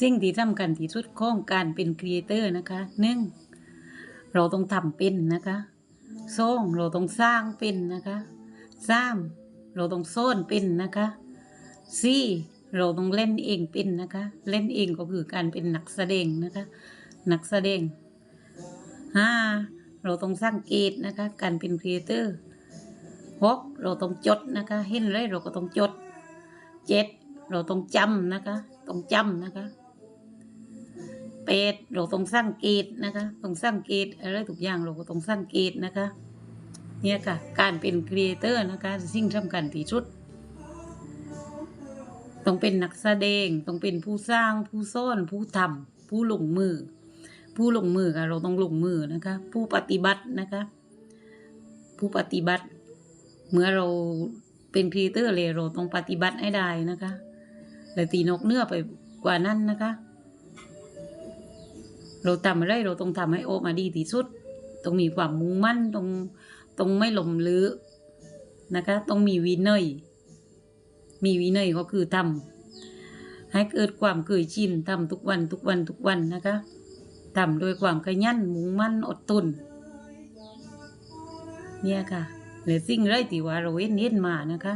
สิ่งที่สำคัญที่สุดของการเป็นครีเอเตอร์นะคะหนึ่งเราต้องทำเป็นนะคะสองเราต้องสร้างเป็นนะคะสามเราต้องซ่อนเป็นนะคะสี่เราต้องเล่นเองเป็นนะคะ เล่นเองก็คือการเป็นนักแสดงนะคะนักแสดงห้าเราต้องสร้างเกตนะคะ การเป็นครีเอเตอร์หกเราต้องจดนะคะ เห็นอะไรเราก็ต้องจดเจ็ดเราต้องจำนะคะ ต้องจำนะคะ แปดเราต้องสร้างเกตนะคะต้องสร้างเกตอะไรทุกอย่างเราก็ต้องสร้างเกตนะคะเนี่ยค่ะ การเป็นครีเอเตอร์นะคะสิ่งสำคัญที่สุดต้องเป็นนักแสดงต้องเป็นผู้สร้างผู้ซ่อนผู้ทำผู้ลงมือ ผู้ลงมือค่ะเราต้องลงมือนะคะ ผู้ปฏิบัตินะคะ ผู้ปฏิบัติ เมื่อเราเป็นครีเอเตอร์เลยเราต้องปฏิบัติให้ได้นะคะและตีนกเนื้อไปกว่านั้นนะคะ เราทำอะไรเราต้องทำให้ออกมาดีที่สุด ต้องมีความมุ่งมั่นต้องต้องไม่หลมลือนะคะ ต้องมีวินัยมีวินัยก็คือทำให้เกิดความเคยชินทำทุกวันทุกวันทุกวันนะคะทำโดยความขยันมุ่งมั่นอดทนเนี่ยค่ะหรือสิ่งไรที่ว่าเราเห็นเห็นมานะคะ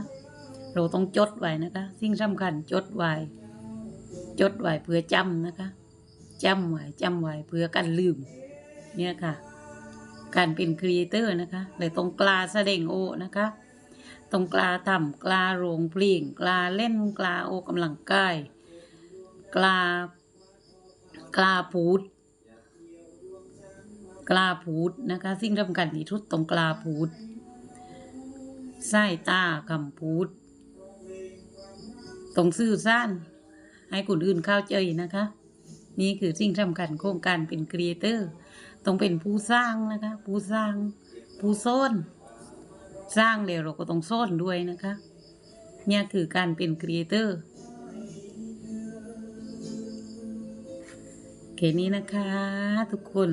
เราต้องจดไว้นะคะ สิ่งสำคัญจดไว้จดไว้เพื่อจำนะคะ จำไว้จำไว้เพื่อกันลืม เนี่ยค่ะ การเป็นครีเอเตอร์นะคะเลยต้องกลาแสดงโอนะคะต้องกลาทำกลาโรงเพลงกลาเล่นกลาออกกำลังกายกลากลาพูดกลาพูดนะคะ สิ่งสำคัญที่สุดต้องกลาพูดสายตาคำพูดต้องสื่อสารให้คนอื่นเข้าใจนะคะ นี่คือสิ่งสำคัญโครงการเป็นครีเอเตอร์ต้องเป็นผู้สร้างนะคะ ผู้สร้างผู้ซ่อนสร้างเดี๋ยวเราก็ต้องซ่อนด้วยนะคะเนี่ยคือการเป็นครีเอเตอร์แค่นี้นะคะทุกคน